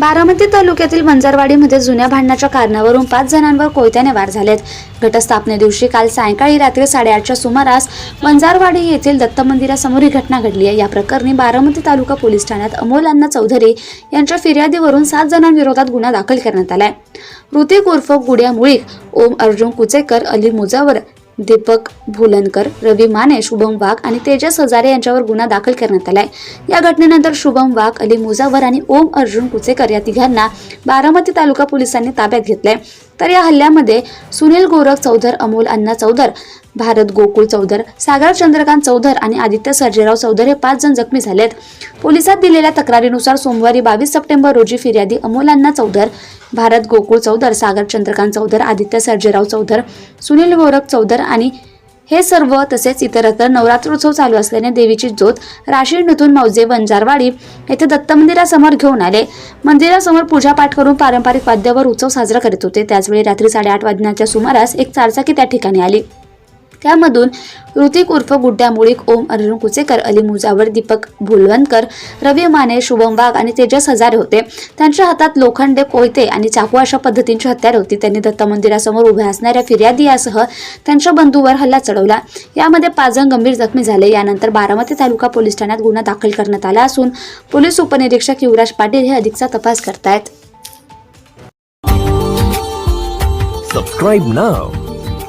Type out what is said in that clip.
बारामती तालुक्यातील मंजारवाडीमध्ये जुन्या भांडणाच्या कारणावरून पाच जणांवर कोयत्याने वार झालेत. घटस्थापने दिवशी काल सायंकाळी रात्री साडेआठच्या सुमारास मंजारवाडी येथील दत्त मंदिरासमोर ही घटना घडली आहे. या प्रकरणी बारामती तालुका पोलीस ठाण्यात अमोल अण्णा चौधरी यांच्या फिर्यादीवरून सात जणांविरोधात गुन्हा दाखल करण्यात आलाय. ऋतिक उर्फ गुड्या मुळीक ओम अर्जुन कुचेकर अली मुजावर दीपक भुलनकर रवी माने शुभम वाघ आणि तेजस हजारे यांच्यावर गुन्हा दाखल करण्यात आलाय. या घटनेनंतर शुभम वाघ अली मुजावर आणि ओम अर्जुन कुचेकर या तिघांना बारामती तालुका पोलिसांनी ताब्यात घेतलंय. तर या हल्ल्यामध्ये सुनील गोरख चौधर अमोल अण्णा चौधर भारत गोकुळ चौधर सागर चंद्रकांत चौधर आणि आदित्य सर्जेराव चौधर हे पाच जण जखमी झालेत. पोलिसात दिलेल्या तक्रारीनुसार सोमवारी बावीस सप्टेंबर रोजी फिर्यादी अमोलांना चौधर भारत गोकुळ चौधर सागर चंद्रकांत चौधर आदित्य सर्जेराव चौधर सुनील गोरख चौधर आणि हे सर्व तसेच इतरत्र नवरात्रोत्सव चालू असल्याने देवीची ज्योत राशीर नथून मौजे वंजारवाडी येथे दत्त मंदिरासमोर घेऊन आले. मंदिरासमोर पूजापाठ करून पारंपरिक वाद्यावर उत्सव साजरा करीत होते. त्याचवेळी रात्री साडेआठ वाजण्याच्या सुमारास एक चारचाकी त्या ठिकाणी आली. त्यामधून ऋतिक उर्फ गुड्ड्या मुळीक ओम अरुण कुचेकर अली मुजावर दीपक भुलवणकर रवी माने शुभम वाघ आणि तेजस हजारे होते. त्यांच्या हातात लोखंडे कोयते आणि चाकू अशा पद्धतींची हत्यारे होती. त्यांनी दत्त मंदिरासमोर उभ्या असणाऱ्या फिर्यादी यासह त्यांच्या बंधूवर हल्ला चढवला. यामध्ये पाच जण गंभीर जखमी झाले. यानंतर बारामती तालुका पोलीस ठाण्यात गुन्हा दाखल करण्यात आला असून पोलीस उपनिरीक्षक युवराज पाटील हे अधिकचा तपास करतायत. Subscribe now